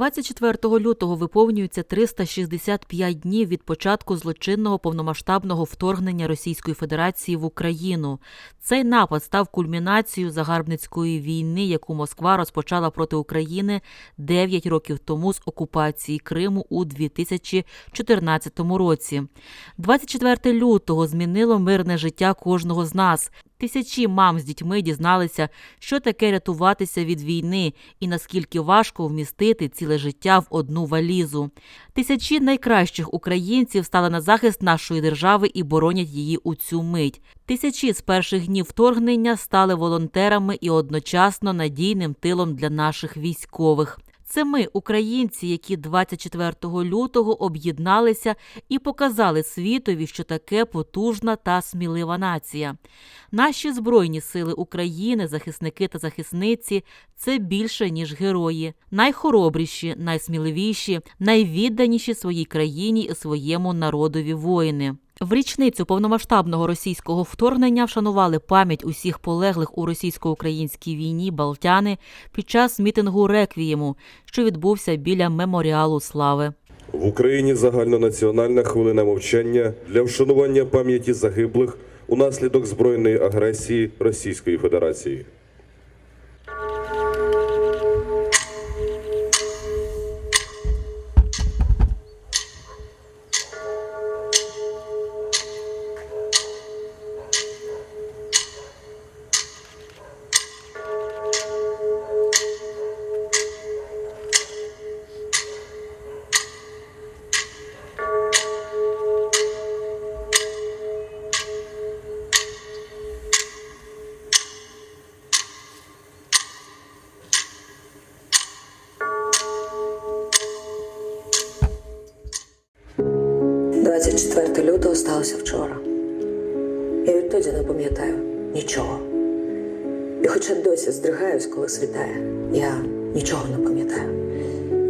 24 лютого виповнюється 365 днів від початку злочинного повномасштабного вторгнення Російської Федерації в Україну. Цей напад став кульмінацією загарбницької війни, яку Москва розпочала проти України 9 років тому з окупації Криму у 2014 році. 24 лютого змінило мирне життя кожного з нас. Тисячі мам з дітьми дізналися, що таке рятуватися від війни і наскільки важко вмістити ціле життя в одну валізу. Тисячі найкращих українців стали на захист нашої держави і боронять її у цю мить. Тисячі з перших днів вторгнення стали волонтерами і одночасно надійним тилом для наших військових. Це ми, українці, які 24 лютого об'єдналися і показали світові, що таке потужна та смілива нація. Наші збройні сили України, захисники та захисниці це більше ніж герої, найхоробріші, найсміливіші, найвідданіші своїй країні і своєму народові воїни. В річницю повномасштабного російського вторгнення вшанували пам'ять усіх полеглих у російсько-українській війні Балтяни під час мітингу реквієму, що відбувся біля меморіалу слави. В Україні загальнонаціональна хвилина мовчання для вшанування пам'яті загиблих унаслідок збройної агресії Російської Федерації. – 24 лютого сталося вчора. Я відтоді не пам'ятаю нічого. І хоча досі здригаюсь, коли світає, я нічого не пам'ятаю.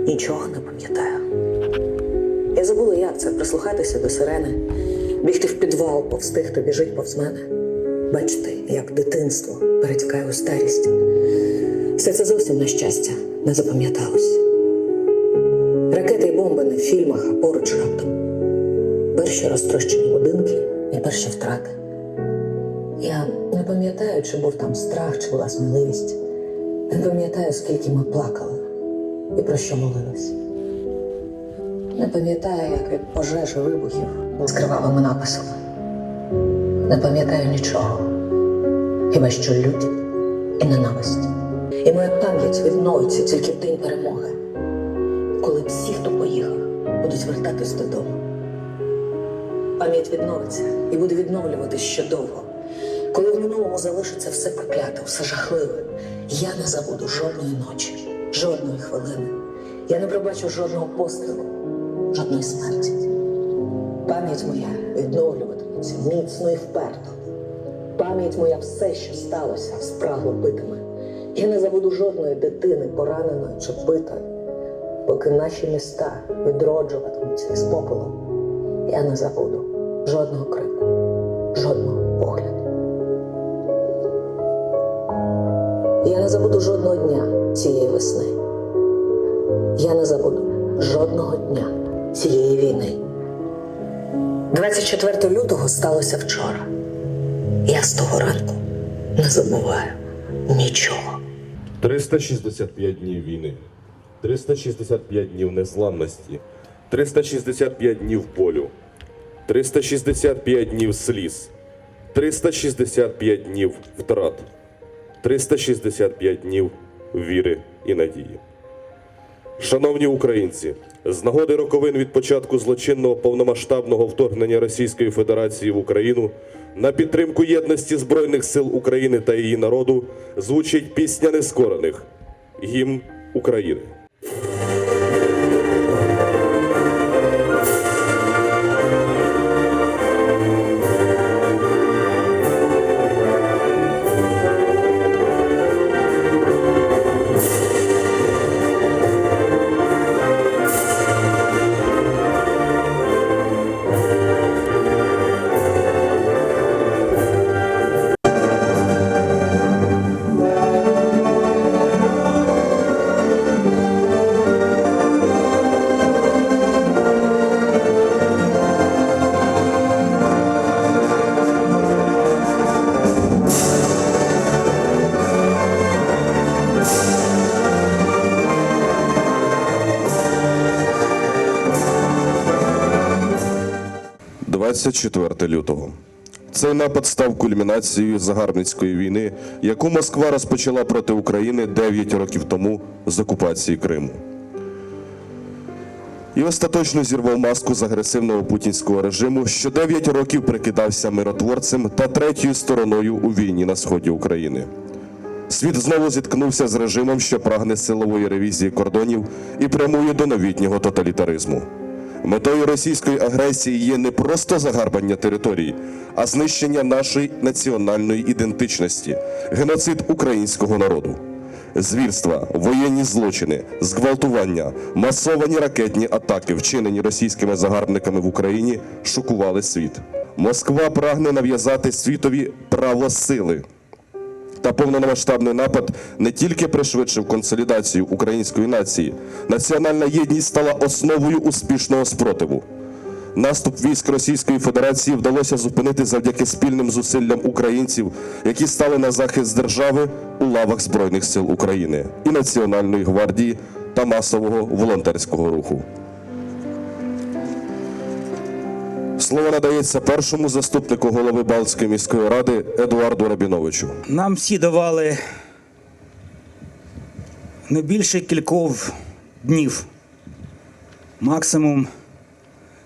Нічого не пам'ятаю. Я забула, як це прислухатися до сирени, бігти в підвал, повсти, хто біжить повз мене. Бачити, як дитинство перетікає у старість. Все це зовсім на щастя не запам'яталось. Розтрощені будинки і перші втрати. Я не пам'ятаю, чи був там страх, чи була сміливість. Не пам'ятаю, скільки ми плакали і про що молились. Не пам'ятаю, як від пожеж вибухів з кривавими написами. Не пам'ятаю нічого, хіба що лють і ненависть. І моя пам'ять відновиться тільки в день перемоги коли всі, хто поїхав, будуть вертатись додому. Пам'ять відновиться і буде відновлюватись ще довго. Коли в минулому залишиться все прокляте, все жахливе, я не забуду жодної ночі, жодної хвилини. Я не пробачу жодного пострілу, жодної смерті. Пам'ять моя відновлюватиметься міцно і вперто. Пам'ять моя все, що сталося, спрагло битиме. Я не забуду жодної дитини, пораненої чи битої поки наші міста відроджуватимуться із попелу, я не забуду жодного крику, жодного погляду. Я не забуду жодного дня цієї весни. Я не забуду жодного дня цієї війни. 24 лютого сталося вчора. Я з того ранку не забуваю нічого. 365 днів війни, 365 днів незламності, 365 днів болю, 365 днів сліз, 365 днів втрат, 365 днів віри і надії. Шановні українці, з нагоди роковин від початку злочинного повномасштабного вторгнення Російської Федерації в Україну на підтримку єдності Збройних сил України та її народу звучить пісня нескорених гімн України. 24 лютого. Цей напад став кульмінацією загарбницької війни, яку Москва розпочала проти України 9 років тому з окупації Криму. І остаточно зірвав маску з агресивного путінського режиму, що 9 років прикидався миротворцем та третьою стороною у війні на сході України. Світ знову зіткнувся з режимом, що прагне силової ревізії кордонів і прямує до новітнього тоталітаризму. Метою російської агресії є не просто загарбання територій, а знищення нашої національної ідентичності, геноцид українського народу. Звірства, воєнні злочини, зґвалтування, масовані ракетні атаки, вчинені російськими загарбниками в Україні, шокували світ. Москва прагне нав'язати світові право сили. Та повномасштабний напад не тільки пришвидшив консолідацію української нації, національна єдність стала основою успішного спротиву. Наступ військ Російської Федерації вдалося зупинити завдяки спільним зусиллям українців, які стали на захист держави у лавах Збройних сил України і Національної гвардії та масового волонтерського руху. Слово надається першому заступнику голови Балтської міської ради Едуарду Рабіновичу. Нам всі давали не більше кількох днів, максимум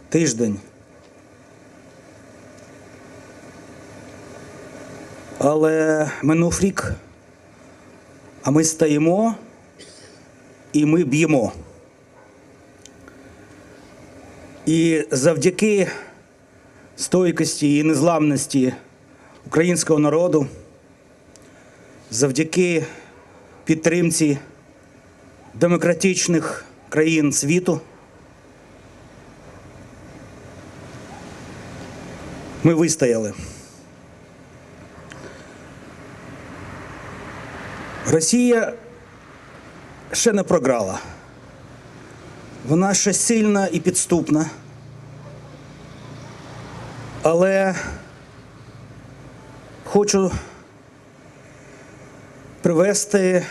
тиждень. Але минув рік, а ми стаємо і ми б'ємо. І завдяки стойкості і незламності українського народу завдяки підтримці демократичних країн світу ми вистояли. Росія ще не програла. Вона ще сильна і підступна. Але хочу привести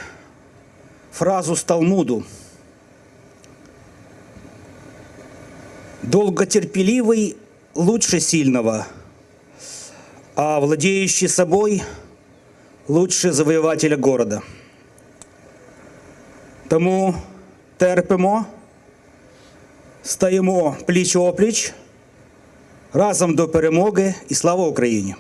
фразу з Талмуду. Долготерпеливый лучше сильного, а владеющий собой лучше завоевателя города. Тому терпимо, стаємо пліч опліч, разом до перемоги і слава Україні!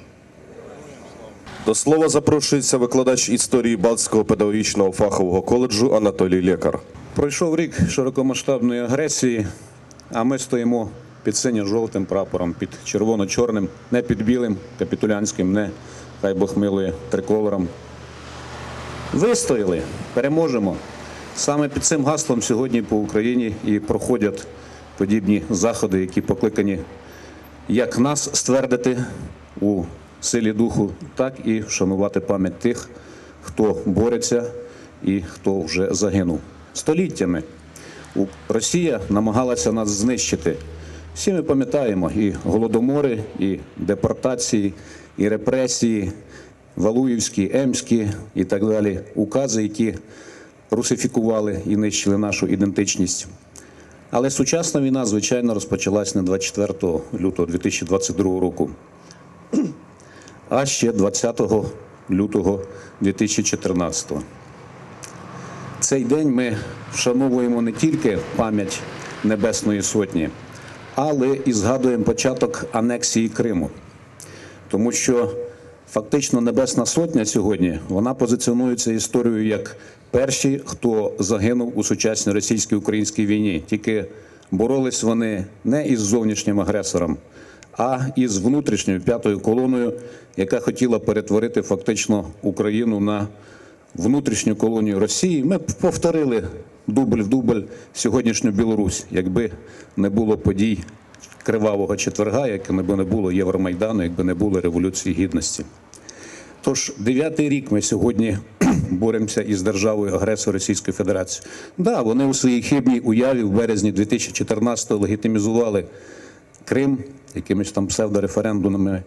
До слова запрошується викладач історії Балтського педагогічного фахового коледжу Анатолій Лекар. Пройшов рік широкомасштабної агресії, а ми стоїмо під синьо-жовтим прапором, під червоно-чорним, не під білим капітулянським, не хай Бог милує триколором. Вистояли, переможемо. Саме під цим гаслом сьогодні по Україні і проходять подібні заходи, які покликані як нас ствердити у силі духу, так і вшанувати пам'ять тих, хто бореться і хто вже загинув. Століттями Росія намагалася нас знищити. Всі ми пам'ятаємо і голодомори, і депортації, і репресії, Валуївські, Емські і так далі, укази, які русифікували і нищили нашу ідентичність. Але сучасна війна, звичайно, розпочалась не 24 лютого 2022 року, а ще 20 лютого 2014. Цей день ми вшановуємо не тільки пам'ять Небесної Сотні, але і згадуємо початок анексії Криму. Тому що фактично Небесна Сотня сьогодні вона позиціонується історією як перші, хто загинув у сучасній російсько-українській війні. Тільки боролись вони не із зовнішнім агресором, а із внутрішньою п'ятою колоною, яка хотіла перетворити фактично Україну на внутрішню колонію Росії. Ми повторили дубль в дубль сьогоднішню Білорусь, якби не було подій кривавого четверга, якби не було Євромайдану, якби не було Революції Гідності. Тож дев'ятий рік ми сьогодні боремося із державою агресором Російської Федерації. Да, вони у своїй хибній уяві в березні 2014-го легітимізували Крим якимись там псевдореферендумами.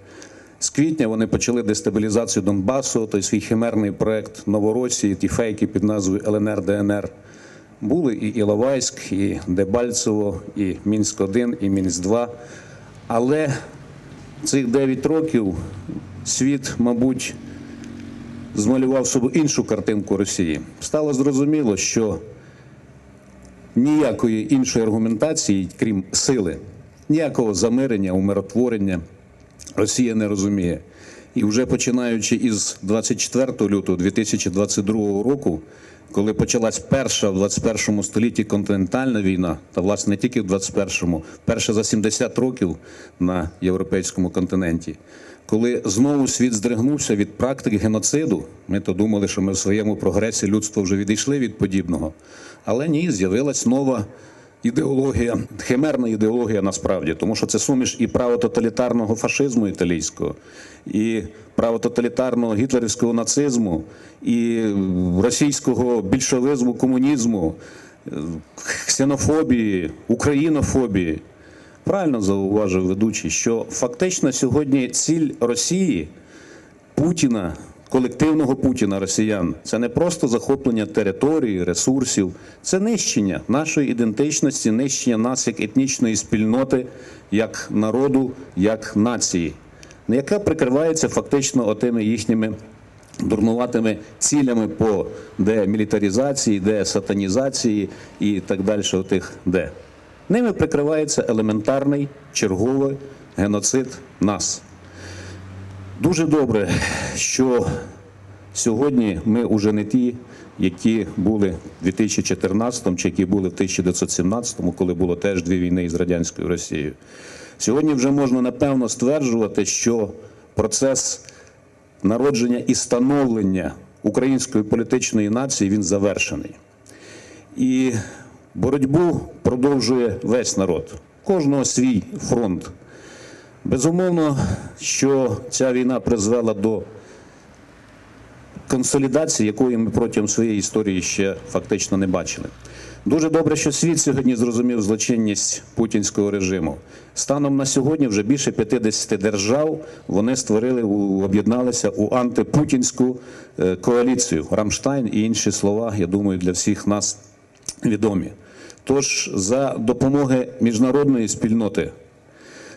З квітня вони почали дестабілізацію Донбасу, той свій химерний проект Новоросії, ті фейки під назвою ЛНР ДНР. Були і Іловайськ, і Дебальцево, і Мінськ 1 і Мінськ 2 Але цих 9 років світ, мабуть, змалював собі іншу картинку Росії. Стало зрозуміло, що ніякої іншої аргументації, крім сили, ніякого замирення, умиротворення Росія не розуміє. І вже починаючи із 24 лютого 2022 року, коли почалась перша в 21 столітті континентальна війна, та власне не тільки в 21-му, перша за 70 років на європейському континенті, коли знову світ здригнувся від практик геноциду, ми то думали, що ми в своєму прогресі людство вже відійшли від подібного. Але ні, з'явилась нова ідеологія, химерна ідеологія насправді, тому що це суміш і правототалітарного фашизму італійського, і правототалітарного гітлерівського нацизму, і російського більшовизму, комунізму, е, ксенофобії, українофобії. Правильно зауважив ведучий, що фактично сьогодні ціль Росії Путіна, колективного Путіна росіян, це не просто захоплення території, ресурсів, це нищення нашої ідентичності, нищення нас як етнічної спільноти, як народу, як нації, яка прикривається фактично отими їхніми дурнуватими цілями по демілітаризації, десатанізації і так далі, отих де. Ними прикривається елементарний черговий геноцид нас. Дуже добре, що сьогодні ми вже не ті, які були в 2014 чи які були в 1917, коли було теж дві війни із радянською Росією. Сьогодні вже можна напевно стверджувати, що процес народження і становлення української політичної нації він завершений. І боротьбу продовжує весь народ, кожного свій фронт. Безумовно, що ця війна призвела до консолідації, якої ми протягом своєї історії ще фактично не бачили. Дуже добре, що світ сьогодні зрозумів злочинність путінського режиму. Станом на сьогодні вже більше 50 держав вони створили, об'єдналися у антипутінську е, коаліцію. Рамштайн і інші слова, я думаю, для всіх нас відомі. Тож за допомоги міжнародної спільноти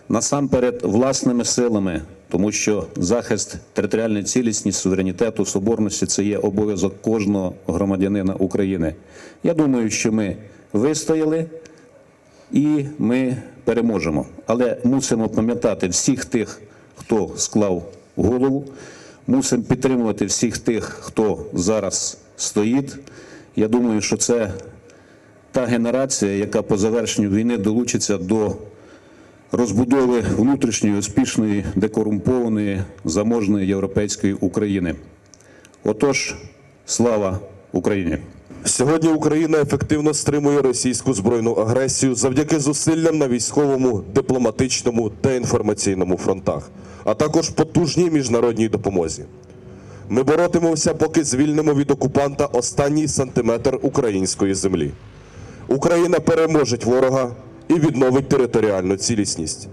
насамперед власними силами, тому що захист територіальної цілісності, суверенітету, соборності це є обов'язок кожного громадянина України. Я думаю, що ми вистояли і ми переможемо. Але мусимо пам'ятати всіх тих, хто склав голову, мусимо підтримувати всіх тих, хто зараз стоїть. Я думаю, що це та генерація, яка по завершенню війни долучиться до розбудови внутрішньої, успішної, декорумпованої, заможної європейської України. Отож, слава Україні! Сьогодні Україна ефективно стримує російську збройну агресію завдяки зусиллям на військовому, дипломатичному та інформаційному фронтах, а також потужній міжнародній допомозі. Ми боротимемося, поки звільнимо від окупанта останній сантиметр української землі. Україна переможе ворога і відновить територіальну цілісність.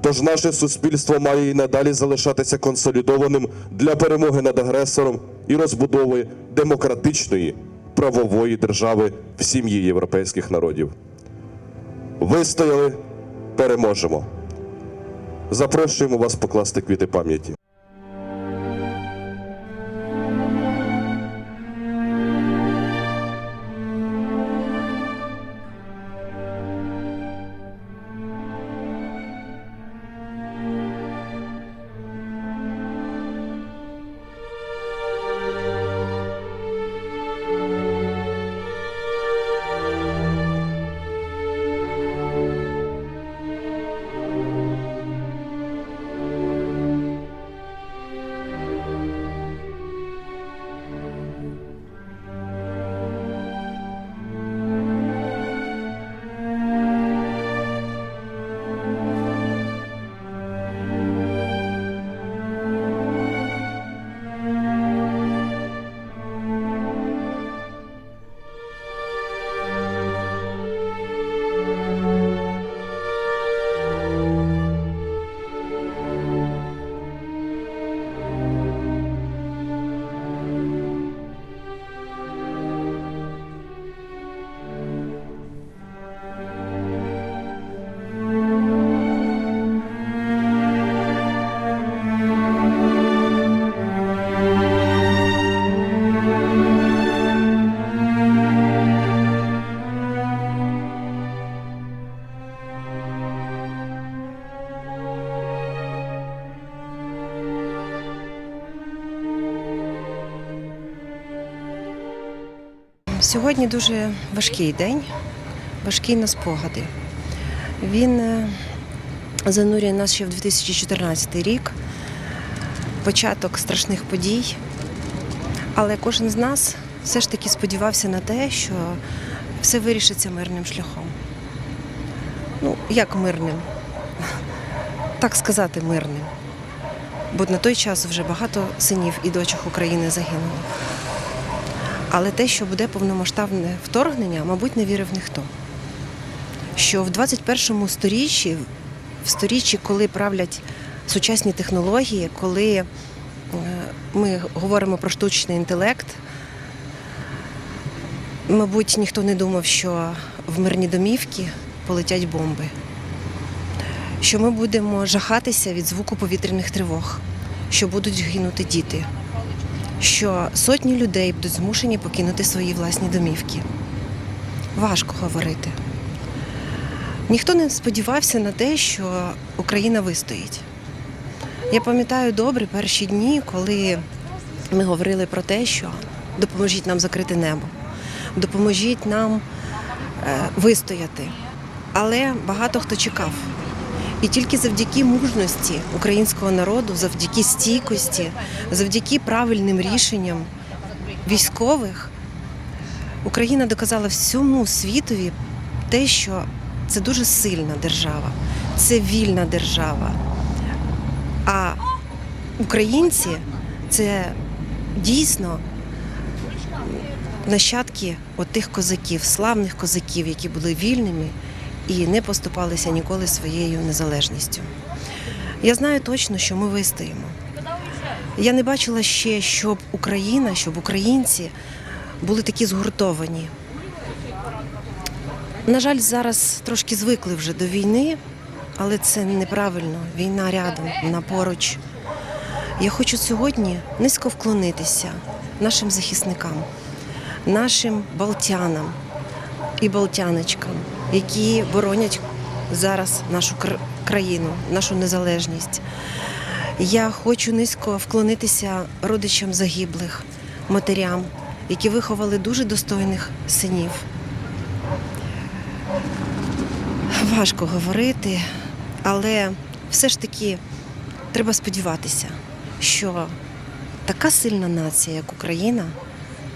Тож наше суспільство має і надалі залишатися консолідованим для перемоги над агресором і розбудови демократичної правової держави в сім'ї європейських народів. Вистояли, переможемо. Запрошуємо вас покласти квіти пам'яті. Сьогодні дуже важкий день, важкий на спогади. Він е, занурює нас ще в 2014 рік, початок страшних подій. Але кожен з нас все ж таки сподівався на те, що все вирішиться мирним шляхом. Ну, як мирним? Так сказати, мирним. Бо на той час вже багато синів і дочок України загинуло. Але те, що буде повномасштабне вторгнення, мабуть, не вірив ніхто. Що в 21 сторіччі, в сторіччі, коли правлять сучасні технології, коли е, ми говоримо про штучний інтелект, мабуть, ніхто не думав, що в мирні домівки полетять бомби. Що ми будемо жахатися від звуку повітряних тривог, що будуть гинути діти що сотні людей будуть змушені покинути свої власні домівки. Важко говорити. Ніхто не сподівався на те, що Україна вистоїть. Я пам'ятаю добре перші дні, коли ми говорили про те, що допоможіть нам закрити небо, допоможіть нам е, вистояти. Але багато хто чекав. І тільки завдяки мужності українського народу, завдяки стійкості, завдяки правильним рішенням військових, Україна доказала всьому світові те, що це дуже сильна держава, це вільна держава. А українці це дійсно нащадки отих козаків, славних козаків, які були вільними і не поступалися ніколи своєю незалежністю. Я знаю точно, що ми вистоїмо. Я не бачила ще, щоб Україна, щоб українці були такі згуртовані. На жаль, зараз трошки звикли вже до війни, але це неправильно. Війна рядом, вона поруч. Я хочу сьогодні низько вклонитися нашим захисникам, нашим балтянам і балтяночкам, які боронять зараз нашу країну, нашу незалежність. Я хочу низько вклонитися родичам загиблих, матерям, які виховали дуже достойних синів. Важко говорити, але все ж таки треба сподіватися, що така сильна нація, як Україна,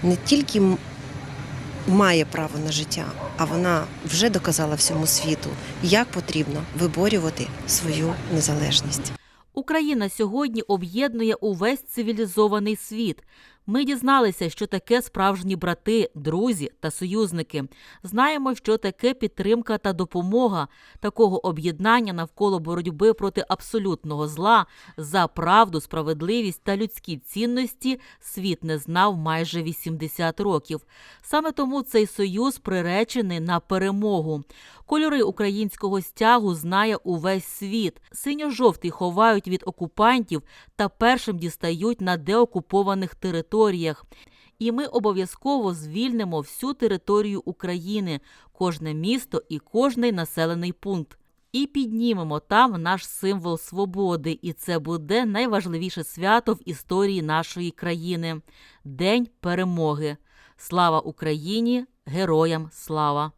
не тільки має право на життя, а вона вже доказала всьому світу, як потрібно виборювати свою незалежність. Україна сьогодні об'єднує увесь цивілізований світ. Ми дізналися, що таке справжні брати, друзі та союзники. Знаємо, що таке підтримка та допомога. Такого об'єднання навколо боротьби проти абсолютного зла за правду, справедливість та людські цінності світ не знав майже 80 років. Саме тому цей союз приречений на перемогу. Кольори українського стягу знає увесь світ. Синьо-жовтий ховають від окупантів та першим дістають на деокупованих територіях. І ми обов'язково звільнимо всю територію України, кожне місто і кожний населений пункт. І піднімемо там наш символ свободи, і це буде найважливіше свято в історії нашої країни День перемоги. Слава Україні! Героям слава!